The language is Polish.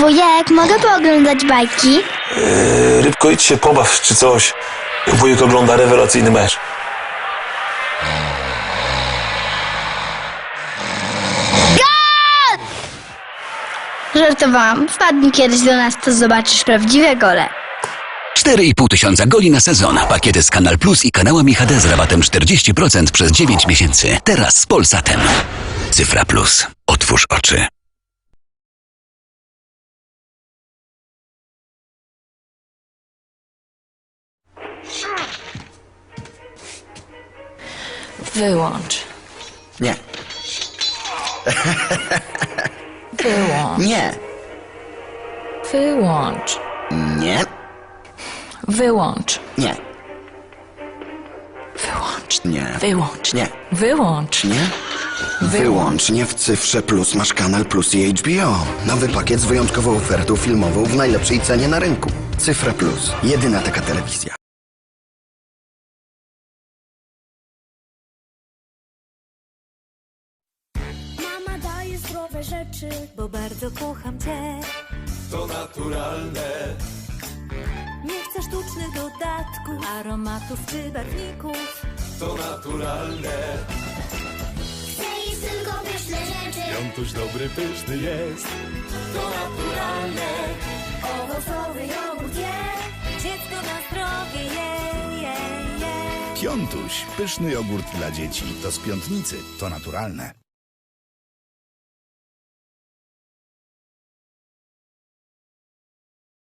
Wujek, mogę pooglądać bajki? Yy, rybko, idź się pobaw czy coś. Wujek ogląda rewelacyjny mecz. Żartowałam. Wpadnij kiedyś do nas, to zobaczysz prawdziwe gole. 4,5 tysiąca goli na sezon. Pakiety z Kanal Plus i kanałami HD z rabatem 40% przez 9 miesięcy. Teraz z Polsatem. Cyfra Plus. Otwórz oczy. Wyłącz. Nie, Wyłącz. nie, Wyłącz. nie, Wyłącz. nie, Wyłącz. nie, Wyłącz. nie, Wyłącz. nie. Wyłącznie w Cyfrze Plus masz Kanal Plus i HBO. Nowy pakiet z wyjątkową ofertą filmową w najlepszej cenie na rynku. Cyfra Plus. Jedyna taka telewizja. Zdrowe rzeczy, bo bardzo kocham cię. To naturalne. Nie chcę sztucznych dodatków, aromatów czy barwników. To naturalne. Chcę jeść tylko pyszne rzeczy. Piątuś dobry, pyszny jest. To naturalne. Owocowy jogurt je, dziecko na zdrowie je, je, je. Piątuś, pyszny jogurt dla dzieci. To z piątnicy, to naturalne.